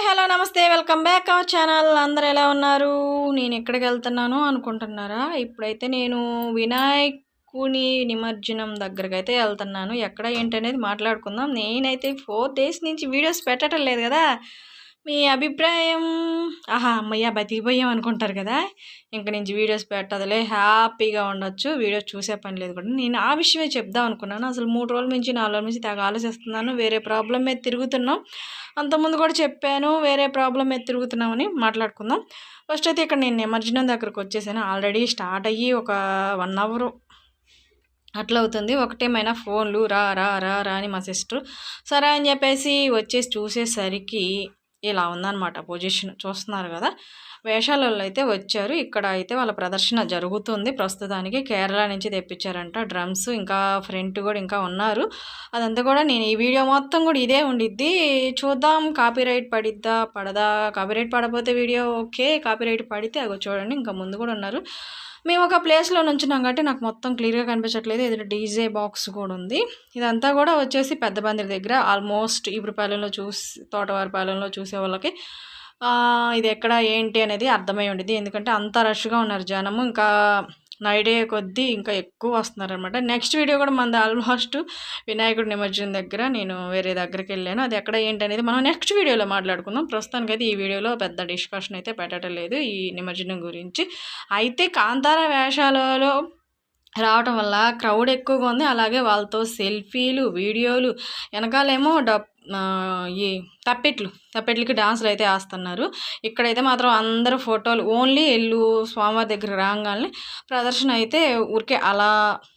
Hi hello నమస్తే welcome back our channel. అందరు ఎలా ఉన్నారు? నేను ఎక్కడికి వెళ్తున్నాను అనుకుంటున్నారా? ఇప్పుడైతే నేను వినాయకుని నిమజ్జనం దగ్గరకు అయితే వెళ్తున్నాను. ఎక్కడ ఏంటనేది మాట్లాడుకుందాం. నేనైతే ఫోర్ డేస్ నుంచి వీడియోస్ పెట్టడం లేదు కదా. మీ అభిప్రాయం? ఆహా అమ్మయ్య బతికిపోయాం అనుకుంటారు కదా. ఇంక నుంచి వీడియోస్ పెట్టదులే హ్యాపీగా ఉండొచ్చు. వీడియోస్ చూసే పని లేదు కూడా. నేను ఆ విషయమే చెప్దాం అనుకున్నాను. అసలు మూడు రోజుల నుంచి నాలుగు రోజుల నుంచి తెగ ఆలోచిస్తున్నాను. వేరే ప్రాబ్లం మీద తిరుగుతున్నాం. అంతకుముందు కూడా చెప్పాను వేరే ప్రాబ్లం మీద తిరుగుతున్నామని మాట్లాడుకుందాం. ఫస్ట్ అయితే ఇక్కడ నేను నిమజ్జనం దగ్గరకు వచ్చేసాను. ఆల్రెడీ స్టార్ట్ అయ్యి ఒక వన్ అవర్ అట్లా అవుతుంది. ఒకటేమైనా ఫోన్లు రా రా రా రా అని మా సిస్టర్ సరే అని చెప్పేసి వచ్చేసి చూసేసరికి ఇలా ఉందన్నమాట పొజిషన్ చూస్తున్నారు కదా. వేషాలలో అయితే వచ్చారు. ఇక్కడ అయితే వాళ్ళ ప్రదర్శన జరుగుతుంది. ప్రస్తుతానికి కేరళ నుంచి తెప్పించారంట డ్రమ్స్. ఇంకా ఫ్రంట్ కూడా ఇంకా ఉన్నారు. అదంతా కూడా నేను ఈ వీడియో మొత్తం కూడా ఇదే ఉండిద్ది. చూద్దాం కాపీరైట్ పడిద్దా పడదా? కాపీరైట్ పడపోతే వీడియో ఓకే. కాపీరైట్ పడితే అగో చూడండి ఇంకా ముందు కూడా ఉన్నారు. మేము ఒక ప్లేస్లో నుంచున్నాం కాబట్టి నాకు మొత్తం క్లియర్గా కనిపించట్లేదు. ఇది డీజే బాక్స్ కూడా ఉంది. ఇదంతా కూడా వచ్చేసి పెద్ద బందిరి దగ్గర ఆల్మోస్ట్ ఇబ్రుపాలెంలో చూసి తోటవారిపాలెంలో చూసే వాళ్ళకి. ఇది ఎక్కడ ఏంటి అనేది అర్థమై ఉండేది ఎందుకంటే అంత రష్గా ఉన్నారు జనము. ఇంకా నైడే కొద్దీ ఇంకా ఎక్కువ వస్తున్నారనమాట. నెక్స్ట్ వీడియో కూడా మనది ఆల్మోస్ట్ వినాయకుడి నిమజ్జనం దగ్గర నేను వేరే దగ్గరికి వెళ్ళాను. అది ఎక్కడ ఏంటనేది మనం నెక్స్ట్ వీడియోలో మాట్లాడుకుందాం. ప్రస్తుతానికి ఈ వీడియోలో పెద్ద డిస్కషన్ అయితే పెట్టడం లేదు ఈ నిమజ్జనం గురించి. అయితే కాంతార వేషాలలో రావటం వల్ల క్రౌడ్ ఎక్కువగా ఉంది. అలాగే వాళ్ళతో సెల్ఫీలు వీడియోలు వెనకాలేమో డబ్ ఈ తప్పెట్లు తప్పెట్లకి డాన్సులు అయితే వేస్తున్నారు. ఇక్కడైతే మాత్రం అందరు ఫోటోలు ఓన్లీ ఎల్లు స్వామివారి దగ్గర రాగానే ప్రదర్శన అయితే ఊరికే అలా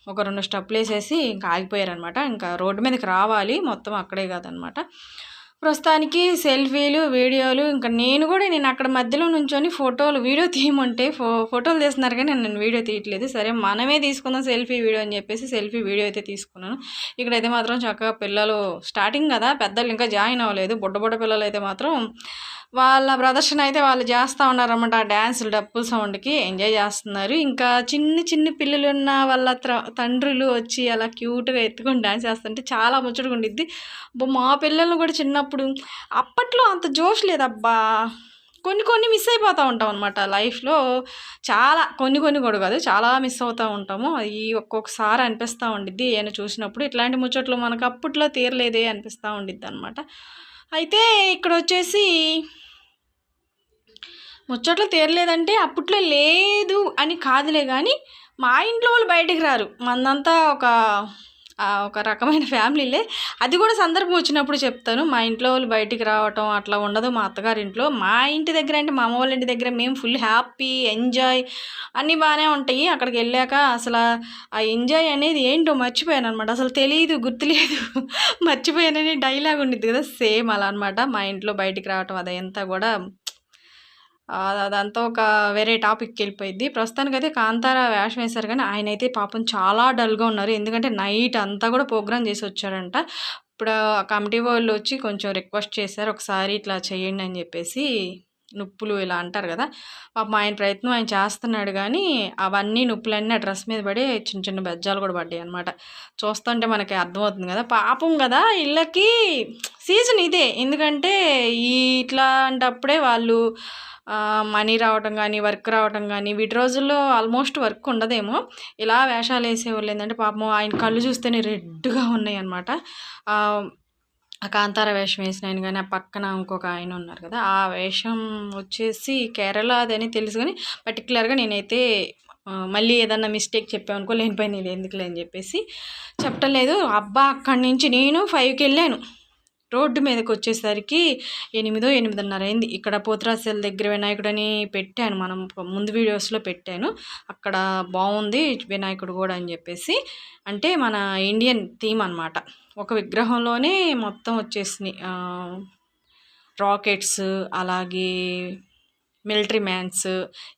ఒక రెండు స్టెప్లు వేసేసి ఇంకా ఆగిపోయారనమాట ఇంకా రోడ్డు మీదకి రావాలి మొత్తం అక్కడే కాదనమాట ప్రస్తుతానికి సెల్ఫీలు వీడియోలు ఇంకా నేను కూడా నేను అక్కడ మధ్యలో నుంచొని ఫోటోలు వీడియో తీయమంటే ఫో ఫోటోలు తీస్తున్నారు కానీ నేను వీడియో తీయట్లేదు. సరే మనమే తీసుకుందాం సెల్ఫీ వీడియో అని చెప్పేసి సెల్ఫీ వీడియో అయితే తీసుకున్నాను. ఇక్కడైతే మాత్రం చక్కగా పిల్లలు స్టార్టింగ్ కదా పెద్దలు ఇంకా జాయిన్ అవ్వలేదు. బుడ్డ బుడ్డ పిల్లలు అయితే మాత్రం వాళ్ళ ప్రదర్శన అయితే వాళ్ళు చేస్తూ ఉన్నారన్నమాట. ఆ డ్యాన్సులు డప్పుల సౌండ్కి ఎంజాయ్ చేస్తున్నారు. ఇంకా చిన్న చిన్న పిల్లలు ఉన్న వాళ్ళ తండ్రులు వచ్చి అలా క్యూట్గా ఎత్తుకొని డ్యాన్స్ చేస్తుంటే చాలా ముచ్చటగా ఉండిద్ది. మా పిల్లలను కూడా చిన్నప్పుడు అప్పట్లో అంత జోష్ లేదబ్బా. కొన్ని కొన్ని మిస్ అయిపోతూ ఉంటాం అనమాట లైఫ్లో. చాలా కొన్ని కొన్ని కూడా కాదు చాలా మిస్ అవుతూ ఉంటాము. అది ఒక్కొక్కసారి అనిపిస్తూ ఉండిద్ది. ఏమైనా చూసినప్పుడు ఇట్లాంటి ముచ్చట్లు మనకు అప్పట్లో తీరలేదే అనిపిస్తూ ఉండిద్ది అనమాట అయితే ఇక్కడ వచ్చేసి ముచ్చట్లు తీరలేదంటే అప్పట్లో లేదు అని కాదులే కానీ మా ఇంట్లో వాళ్ళు బయటికి రారు. మందంతా ఒక ఒక రకమైన ఫ్యామిలీలే. అది కూడా సందర్భం వచ్చినప్పుడు చెప్తాను. మా ఇంట్లో వాళ్ళు బయటికి రావటం అట్లా ఉండదు. మా అత్తగారింట్లో మా ఇంటి దగ్గర అంటే మా అమ్మ వాళ్ళ ఇంటి దగ్గర మేము ఫుల్ హ్యాపీ ఎంజాయ్ అన్నీ బాగానే ఉంటాయి. అక్కడికి వెళ్ళాక అసలు ఆ ఎంజాయ్ అనేది ఏంటో మర్చిపోయాను అనమాట అసలు తెలియదు గుర్తులేదు. మర్చిపోయానని డైలాగ్ ఉండిద్ది కదా. సేమ్ అలా అనమాట మా ఇంట్లో బయటికి రావటం అదంతా కూడా అదంతా ఒక వేరే టాపిక్కి వెళ్ళిపోయింది ప్రస్తుతానికి అయితే కాంతార వేషం వేశారు కానీ ఆయన అయితే పాపం చాలా డల్గా ఉన్నారు. ఎందుకంటే నైట్ అంతా కూడా ప్రోగ్రామ్ చేసి వచ్చారంట. ఇప్పుడు కమిటీ వాళ్ళు వచ్చి కొంచెం రిక్వెస్ట్ చేశారు ఒకసారి ఇట్లా చేయండి అని చెప్పేసి నొప్పులు ఇలా అంటారు కదా. పాపం ఆయన ప్రయత్నం ఆయన చేస్తున్నాడు కానీ అవన్నీ నొప్పులన్నీ ఆ డ్రెస్ మీద పడి చిన్న చిన్న బెజ్జాలు కూడా పడ్డాయి అనమాట చూస్తుంటే మనకి అర్థమవుతుంది కదా. పాపం కదా ఇళ్ళకి సీజన్ ఇదే. ఎందుకంటే ఈ ఇట్లాంటప్పుడే వాళ్ళు మనీ రావటం కానీ వర్క్ రావటం కానీ వీటి రోజుల్లో ఆల్మోస్ట్ వర్క్ ఉండదేమో. ఇలా వేషాలు వేసేవాళ్ళు ఏంటంటే పాపం ఆయన కళ్ళు చూస్తేనే రెడ్గా ఉన్నాయి అనమాట కాంతార వేషం వేసిన ఆయన కానీ ఆ పక్కన ఇంకొక ఆయన ఉన్నారు కదా ఆ వేషం వచ్చేసి కేరళ అదని తెలుసు కానీ పర్టికులర్గా నేనైతే మళ్ళీ ఏదన్నా మిస్టేక్ చెప్పామనుకో లేనిపోయింది ఇది ఎందుకులే అని చెప్పేసి చెప్పటం లేదు. అబ్బా అక్కడి నుంచి నేను ఫైవ్కి వెళ్ళాను. రోడ్డు మీదకి వచ్చేసరికి ఎనిమిదో ఎనిమిదిన్నర అయింది. ఇక్కడ పోతరాశల దగ్గర వినాయకుడని పెట్టాను. మనం ముందు వీడియోస్లో పెట్టాను. అక్కడ బాగుంది వినాయకుడు కూడా అని చెప్పేసి. అంటే మన ఇండియన్ థీమ్ అనమాట ఒక విగ్రహంలోనే మొత్తం వచ్చేసినాయి. రాకెట్స్ అలాగే మిలిటరీ మ్యాన్స్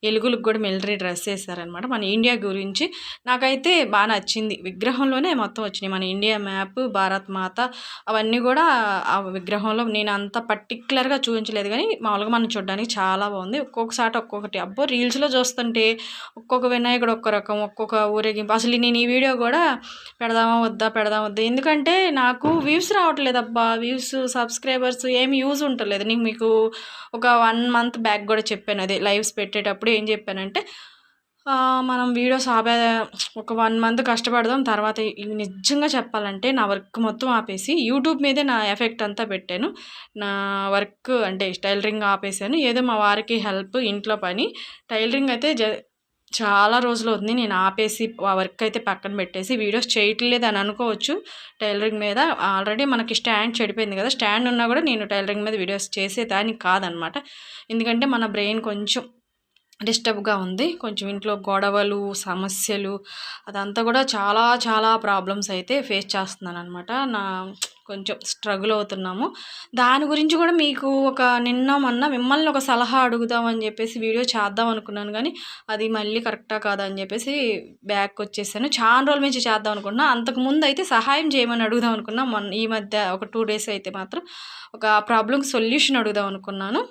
ఎలుగులకు కూడా మిలిటరీ డ్రెస్ వేసారనమాట మన ఇండియా గురించి నాకైతే బాగా నచ్చింది. విగ్రహంలోనే మొత్తం వచ్చినాయి. మన ఇండియా మ్యాప్ భారత్ మాత అవన్నీ కూడా ఆ విగ్రహంలో నేను అంత పర్టిక్యులర్గా చూపించలేదు కానీ మామూలుగా మనం చూడడానికి చాలా బాగుంది. ఒక్కొక్కసారి ఒక్కొక్కటి. అబ్బో రీల్స్లో చూస్తుంటే ఒక్కొక్క వినాయకుడు ఒక్క రకం ఒక్కొక్క ఊరేగింపు. అసలు నేను ఈ వీడియో కూడా పెడదామా వద్దా పెడదామా వద్దా? ఎందుకంటే నాకు వ్యూస్ రావట్లేదు అబ్బా. వ్యూస్ సబ్స్క్రైబర్స్ ఏమి యూజ్ ఉండలేదు నేను మీకు ఒక వన్ మంత్ బ్యాక్ కూడా చెప్పాను. అదే లైవ్స్ పెట్టేటప్పుడు ఏం చెప్పానంటే మనం వీడియోస్ ఆపే ఒక వన్ మంత్ కష్టపడదాం తర్వాత నిజంగా చెప్పాలంటే నా వర్క్ మొత్తం ఆపేసి యూట్యూబ్ మీదే నా ఎఫెక్ట్ అంతా పెట్టాను. నా వర్క్ అంటే టైలరింగ్ ఆపేసాను. ఏదో మా వారికి హెల్ప్ ఇంట్లో పని టైలరింగ్ అయితే జ చాలా రోజులు అవుతుంది. నేను ఆపేసి ఆ వర్క్ అయితే పక్కన పెట్టేసి వీడియోస్ చేయట్లేదు అని అనుకోవచ్చు. టైలరింగ్ మీద ఆల్రెడీ మనకి స్టాండ్ చెడిపోయింది కదా స్టాండ్ ఉన్నా కూడా నేను టైలరింగ్ మీద వీడియోస్ చేసేదానికి కాదనమాట. ఎందుకంటే మన బ్రెయిన్ కొంచెం డిస్టర్బ్గా ఉంది. కొంచెం ఇంట్లో గొడవలు సమస్యలు అదంతా కూడా చాలా చాలా ప్రాబ్లమ్స్ అయితే ఫేస్ చేస్తున్నాను అనమాట నా కొంచెం స్ట్రగుల్ అవుతున్నాము. దాని గురించి కూడా మీకు ఒక నిన్న మొన్న మిమ్మల్ని ఒక సలహా అడుగుదామని చెప్పేసి వీడియో చేద్దాం అనుకున్నాను. కానీ అది మళ్ళీ కరెక్టా కాదా అని చెప్పేసి బ్యాక్ వచ్చేసాను. చాలా రోజుల నుంచి చేద్దాం అనుకున్నా అంతకుముందు అయితే సహాయం చేయమని అడుగుదాం అనుకున్నా. మొన్న ఈ మధ్య ఒక టూ డేస్ అయితే మాత్రం ఒక ప్రాబ్లమ్ సొల్యూషన్ అడుగుదాం అనుకున్నాను.